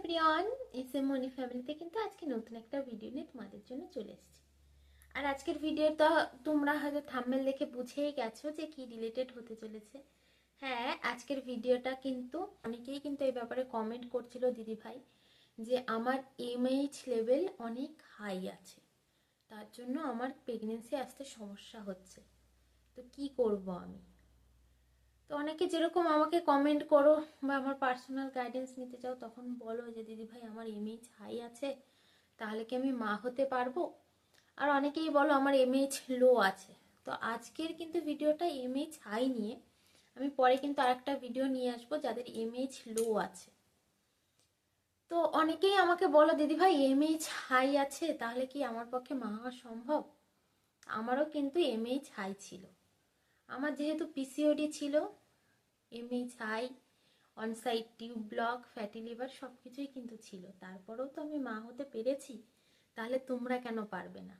Everyone S M মনি ফ্যামিলিতে কিন্তু আজকে নতুন একটা ভিডিও নিয়ে তোমাদের জন্য চলে এসেছি। আর আজকের ভিডিওটা তোমরা হয়তো থাম্বেল দেখে বুঝেই গেছো যে কি রিলেটেড হতে চলেছে। হ্যাঁ আজকের ভিডিওটা কিন্তু অনেকেই কিন্তু এই ব্যাপারে কমেন্ট করছিল দিদি ভাই যে আমার এমএইচ লেভেল অনেক হাই আছে। তার জন্য আমার প্রেগনেন্সি আসতে সমস্যা হচ্ছে। তো কি করব আমি? তো অনেকে যেরকম আমাকে কমেন্ট করো বা আমার পার্সোনাল গাইডেন্স নিতে চাও, তখন বলো যে, দিদি ভাই, আমার এমএইচ হাই আছে, তাহলে কি আমি মা হতে পারব? আর অনেকেই বলো, আমার এমএইচ লো আছে। তো আজকের কিন্তু ভিডিওটা এমএইচ হাই নিয়ে, আমি পরে কিন্তু আরেকটা ভিডিও নিয়ে আসব যাদের এমএইচ লো আছে। তো অনেকেই আমাকে বলো, দিদি ভাই এমএইচ হাই আছে, তাহলে কি আমার পক্ষে মা হওয়া সম্ভব? আমারও কিন্তু এমএইচ হাই ছিল। আমার যেহেতু পিসিওডি ছিল M H high one side tube block fatty liver সব কিছুই কিন্তু ছিল। তারপরেও তো আমি মা হতে পেরেছি, তাহলে তোমরা কেন পারবে না?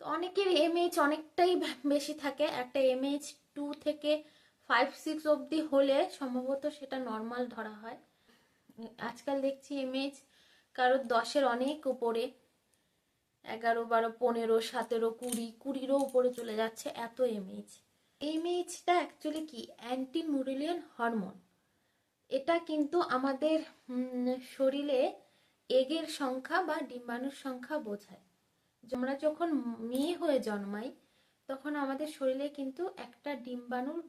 তো অনেকের এমএইচ অনেকটাই বেশি থাকে। একটা এমএইচ টু থেকে ফাইভ সিক্স অবধি হলে সম্ভবত সেটা নর্মাল ধরা হয়। আজকাল দেখছি এমএইচ কারোর দশের অনেক উপরে। এগারো, বারো, পনেরো, সতেরো, কুড়ি, কুড়িরও উপরে চলে যাচ্ছে এত এমএইচ এমএইচটা অ্যাকচুয়ালি কি? অ্যান্টি মুরিলিয়ান হরমোন এটা কিন্তু আমাদের শরীরে এগের সংখ্যা বা ডিম্বাণুর সংখ্যা বোঝায়। আমরা যখন মেয়ে হয়ে জন্মাই, তখন আমাদের শরীরে কিন্তু একটা ডিম্বাণুর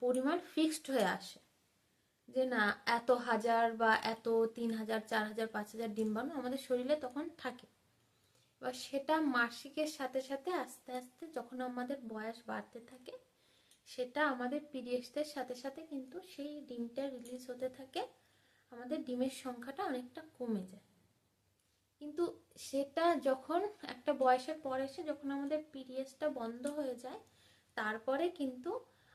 পরিমাণ ফিক্সড হয়ে আসে। যে না, এত হাজার বা এত তিন হাজার, চার হাজার, পাঁচ হাজার ডিম্বাণু আমাদের শরীরে তখন থাকে। এবার সেটা মাসিকের সাথে সাথে আস্তে আস্তে যখন আমাদের বয়স বাড়তে থাকে, সেটা আমাদের পিরিয়ডসদের সাথে সাথে কিন্তু সেই ডিমটা রিলিজ হতে থাকে, আমাদের ডিমের সংখ্যাটা অনেকটা কমে যায়। কিন্তু সেটা যখন একটা বয়সের পর এসে যখন আমাদের পিরিয়ডসটা বন্ধ হয়ে যায়, তারপরে কিন্তু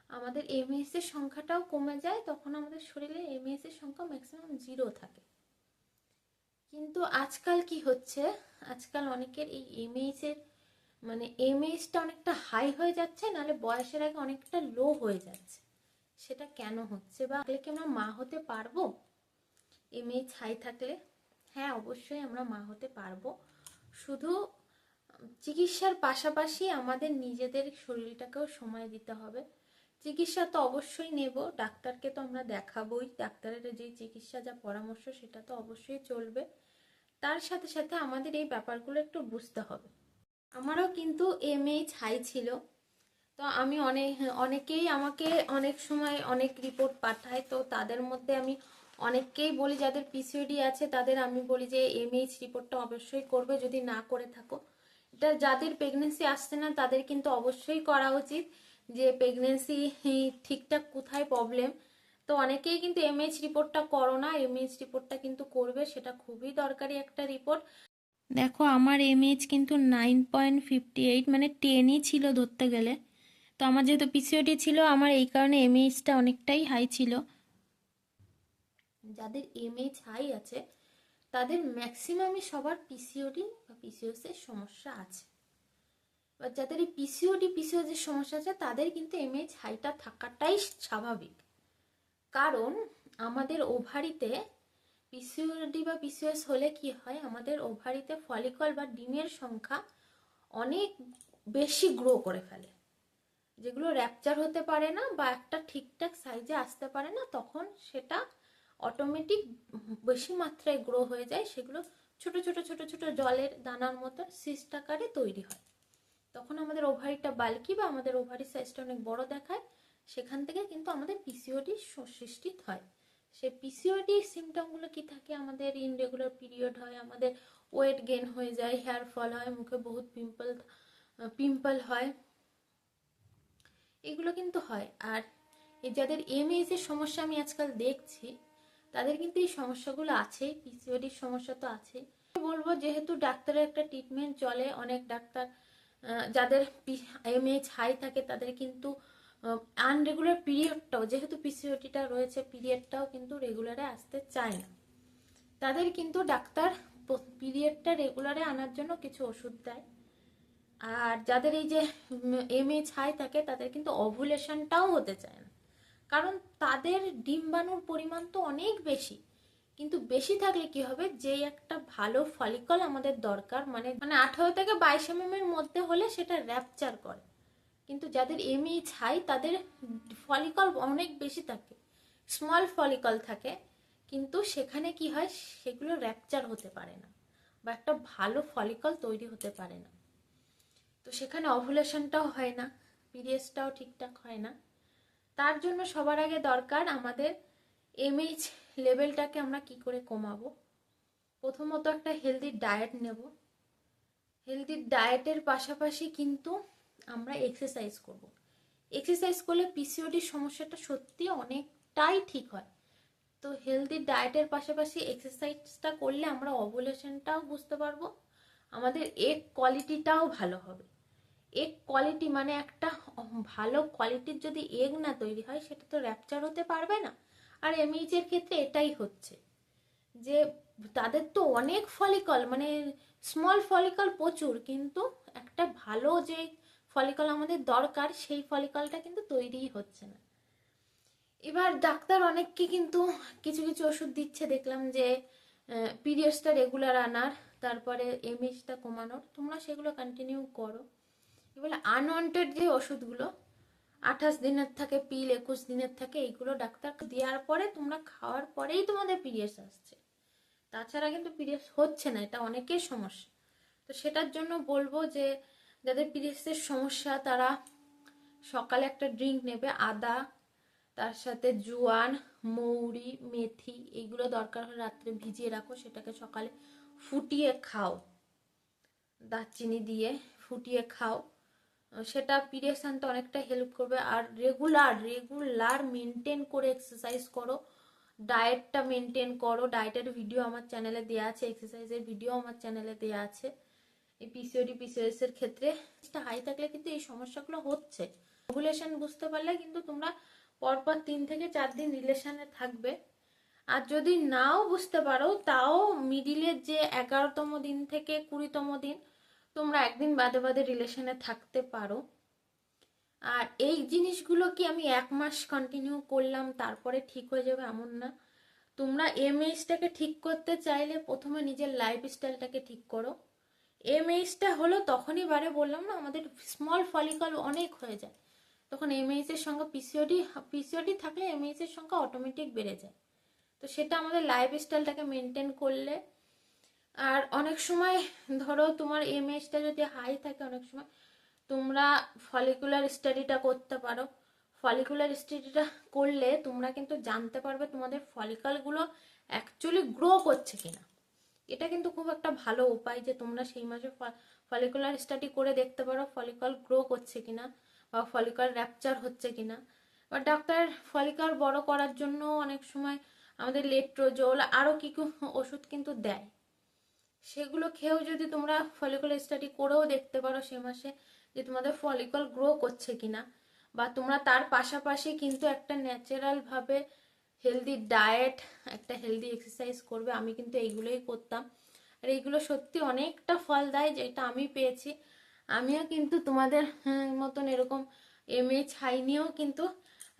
আমাদের এমএস এর সংখ্যাটাও কমে যায়, তখন আমাদের শরীরে এমএস এর সংখ্যা ম্যাক্সিমাম জিরো থাকে। কিন্তু আজকাল কি হচ্ছে? আজকাল অনেকের এই এমএইচ এর মানে এমএইচটা অনেকটা হাই হয়ে যাচ্ছে, নাহলে বয়সের আগে অনেকটা লো হয়ে যাচ্ছে। সেটা কেন হচ্ছে বা কি আমরা মা হতে পারব? এমএইচ হাই থাকলে? হ্যাঁ অবশ্যই আমরা মা হতে পারব। শুধু চিকিৎসার পাশাপাশি আমাদের নিজেদের শরীরটাকেও সময় দিতে হবে। চিকিৎসা তো অবশ্যই নেব, ডাক্তারকে তো আমরা দেখাবোই। ডাক্তারের যে চিকিৎসা, যা পরামর্শ, সেটা তো অবশ্যই চলবে। তার সাথে সাথে আমাদের এই ব্যাপারগুলো একটু বুঝতে হবে। আমারও কিন্তু এমএইচ হাই ছিল। তো আমি অনেক, অনেকেই আমাকে অনেক সময় অনেক রিপোর্ট পাঠায়। তো তাদের মধ্যে আমি অনেককেই বলি, যাদের পিসিওডি আছে, তাদের আমি বলি যে এমএইচ রিপোর্টটা অবশ্যই করবে, যদি না করে থাকো। এটা যাদের প্রেগনেন্সি আসছে না, তাদের কিন্তু অবশ্যই করা উচিত যে প্রেগনেন্সি ঠিকঠাক কোথায় প্রবলেম তো অনেকেই কিন্তু এমএইচ রিপোর্টটা করো না এমএইচ রিপোর্টটা কিন্তু করবে, সেটা খুবই দরকারি একটা রিপোর্ট দেখো, আমার এমএইচ কিন্তু নাইন পয়েন্ট ফিফটি এইট মানে টেনই ছিল ধরতে গেলে। তো আমার যেহেতু পিসিওডি ছিল, আমার এই কারণে এমএইচটা অনেকটাই হাই ছিল। যাদের এমএইচ হাই আছে, তাদের ম্যাক্সিমামই সবার পিসিওডি বা পিসিওএস এর সমস্যা আছে। বা যাদের এই পিসিওডি পিসিওএস এর সমস্যা আছে, তাদের কিন্তু এমএইচ হাইটা থাকাটাই স্বাভাবিক। কারণ আমাদের ওভারিতে পিসিওডি বা পিসিওএস হলে কি হয়? আমাদের ওভারিতে ফলিকল বা ডিমের সংখ্যা অনেক বেশি গ্রো করে ফেলে। যেগুলো র্যাপচার হতে পারে না বা একটা ঠিকঠাক সাইজে আসতে পারে না, তখন সেটা অটোমেটিক বেশি মাত্রায় গ্রো হয়ে যায়। সেগুলো ছোট ছোট ছোট ছোট জলের দানার মতো সিস্ট আকারে তৈরি হয়। তখন আমাদের ওভারিটা বাল্কি বা আমাদের ওভারি সাইজটা অনেক বড় দেখায়। সেখান থেকে কিন্তু আমাদের পিসিওডি সৃষ্টি হয়। সেই পিসিওডি সিমটমগুলো কি থাকে? আমাদের ইনরেগুলার পিরিয়ড হয়, আমাদের ওয়েট গেন হয়ে যায় হেয়ার ফল হয়, মুখে বহুত পিম্পল পিম্পল হয়। এগুলো কিন্তু হয়। আর যাদের এমএইচ এর সমস্যা আমি আজকাল দেখছি, তাদের কিন্তু এই সমস্যাগুলো আছে পিসিওডির সমস্যা তো আছে। বলব যেহেতু ডাক্তারের একটা ট্রিটমেন্ট চলে, অনেক ডাক্তার যাদের এমএইচ হাই থাকে, তাদের কিন্তু আনরেগুলার পিরিয়ডটাও যেহেতু পিসিওডিটা রয়েছে পিরিয়ডটাও কিন্তু রেগুলারে আসতে চায় না। তাদের কিন্তু ডাক্তার পিরিয়ডটা রেগুলারে আনার জন্য কিছু ওষুধ দেয়। আর যাদের এই যে এমএইচ হাই থাকে, তাদের কিন্তু অভুলেশনটাও হতে চায় না। কারণ তাদের ডিম্বাণুর পরিমাণ তো অনেক বেশি। কিন্তু বেশি থাকলে কি হবে? যে একটা ভালো ফলিকল আমাদের দরকার মানে মানে আঠারো থেকে বাইশ এম এর মধ্যে হলে সেটা র্যাপচার করে। কিন্তু যাদের এমএইচ হাই তাদের ফলিকল অনেক বেশি থাকে। স্মল ফলিকল থাকে, কিন্তু সেখানে কি হয়, সেগুলো র্যাপচার হতে পারে না বা একটা ভালো ফলিকল তৈরি হতে পারে না। তো সেখানে অভুলেশনটাও হয় না পিরিয়ডসটাও ঠিকঠাক হয় না। তার জন্য সবার আগে দরকার আমাদের এমএইচ লেভেলটাকে আমরা কি করে কমাবো? প্রথমত একটা হেলদি ডায়েট নেব। হেলদি ডায়েটের পাশাপাশি কিন্তু আমরা এক্সারসাইজ করব। এক্সারসাইজ করলে পিসিওডির সমস্যাটা সত্যি অনেকটাই ঠিক হয়। তো হেলদি ডায়েটের পাশাপাশি এক্সারসাইজটা করলে আমরা অবলেশনটাও বুঝতে পারব। আমাদের এগ কোয়ালিটিটাও ভালো হবে। এগ কোয়ালিটি মানে একটা ভালো কোয়ালিটির যদি এগ না তৈরি হয়, সেটা তো র্যাপচার হতে পারবে না। আর এমএইচের ক্ষেত্রে এটাই হচ্ছে যে, তাদের তো অনেক ফলিকল মানে স্মল ফলিকল প্রচুর, কিন্তু একটা ভালো যে ফলিকল আমাদের দরকার, সেই ফলিকলটা কিন্তু তৈরিই হচ্ছে না। এবার ডাক্তার অনেককে কিন্তু কিছু কিছু ওষুধ দিচ্ছে, দেখলাম যে পিরিয়ডসটা রেগুলার আনার, তারপরে এমএইচটা কমানোর, তোমরা সেগুলো কন্টিনিউ করো। এবার আনওয়ান্টেড যে ওষুধগুলো, আঠাশ দিনের থাকে, পিল একুশ দিনের থাকে, এইগুলো ডাক্তার দেওয়ার পরে তোমরা খাওয়ার পরেই তোমাদের পিরিয়ডস আসছে। তাছাড়া কিন্তু পিরিয়ডস হচ্ছে না, এটা অনেকের সমস্যা। তো সেটার জন্য বলব যে যাদের পিরিয়ডসের সমস্যা, তারা সকালে একটা ড্রিঙ্ক নেবে, আদা, তার সাথে জোয়ান, মৌরি, মেথি, এইগুলো দরকার হলে রাত্রে ভিজিয়ে রাখো, সেটাকে সকালে ফুটিয়ে খাও। দারচিনি দিয়ে ফুটিয়ে খাও। সেটা পিরিয়ডস আনতে অনেকটা হেল্প করবে। আর রেগুলার রেগুলার মেনটেন করে এক্সারসাইজ করো। ডায়েটটা মেনটেন করো। ডায়েটের ভিডিও আমার চ্যানেলে দেওয়া আছে এক্সারসাইজের ভিডিও আমার চ্যানেলে দেওয়া আছে। এই পিসিওডি পিসিওএস এর ক্ষেত্রে হাই থাকলে কিন্তু এই সমস্যাগুলো হচ্ছে। ওভুলেশন বুঝতে পারলে কিন্তু তোমরা পরপর তিন থেকে চার দিন রিলেশনে থাকবে। আর যদি নাও বুঝতে পারো, তাও মিডিলের যে এগারোতম দিন থেকে কুড়িতম দিন তোমরা একদিন বাদে বাদে রিলেশনে থাকতে পারো। আর এই জিনিসগুলো কি আমি এক মাস কন্টিনিউ করলাম, তারপরে ঠিক হয়ে যাবে এমন না। তোমরা এমএইচটাকে ঠিক করতে চাইলে প্রথমে নিজের লাইফ স্টাইলটাকে ঠিক করো। এমএইচটা হলো তখনই বারে বললাম না, আমাদের স্মল ফলিকল অনেক হয়ে যায়। তখন এমএইচ এর সঙ্গে পিসিওডি পিসিওডি থাকলে এমএইচ এর সংখ্যা অটোমেটিক বেড়ে যায়। তো সেটা আমাদের লাইফ স্টাইলটাকে মেনটেন করলে। আর অনেক সময় ধরো তোমার এমএইচটা যদি হাই থাকে, অনেক সময় তোমরা ফলিকুলার স্টাডিটা করতে পারো। ফলিকুলার স্টাডিটা করলে তোমরা কিন্তু জানতে পারবে তোমাদের ফলিকলগুলো অ্যাকচুয়ালি গ্রো করছে কিনা। এটা কিন্তু খুব একটা ভালো উপায় যে তোমরা সেই মাসে ফলিকুলার স্টাডি করে দেখতে পারো ফলিকল গ্রো করছে কিনা বা ফলিকল র্যাপচার হচ্ছে কিনা। বা ডাক্তার ফলিকল বড় করার জন্য অনেক সময় আমাদের লেট্রোজোল আরও কি কি ওষুধ কিন্তু দেয়। সেগুলো খেয়েও যদি তোমরা ফলিকল স্টাডি করেও দেখতে পারো সে মাসে যে তোমাদের ফলিকল গ্রো করছে কিনা বা তোমরা তার পাশাপাশি কিন্তু একটা ন্যাচারালভাবে হেলদি ডায়েট একটা হেলদি এক্সারসাইজ করবে, আমি কিন্তু এইগুলোই করতাম। আর এইগুলো সত্যি অনেকটা ফল দেয়, যেটা আমি পেয়েছি। আমিও কিন্তু তোমাদের মতন এরকম এম এ ছাই নিয়েও কিন্তু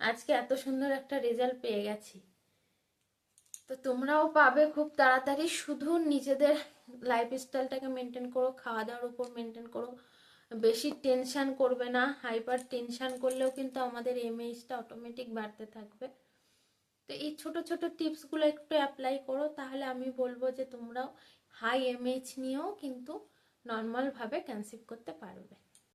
আজকে এত সুন্দর একটা রেজাল্ট পেয়ে গেছি। তো তোমরাও পাবে খুব তাড়াতাড়ি, শুধু নিজেদের লাইফ স্টাইলটাকে মেনটেন করো খাওয়া দাওয়ার উপর মেনটেন করো। বেশি টেনশান করবে না হাইপার টেনশান করলেও কিন্তু আমাদের এমএইচটা অটোমেটিক বাড়তে থাকবে। তো এই ছোট ছোট টিপসগুলো একটু অ্যাপ্লাই করো, তাহলে আমি বলব যে তোমরাও হাই এমএইচ নিয়েও কিন্তু নর্মালভাবে কনসিভ করতে পারবে।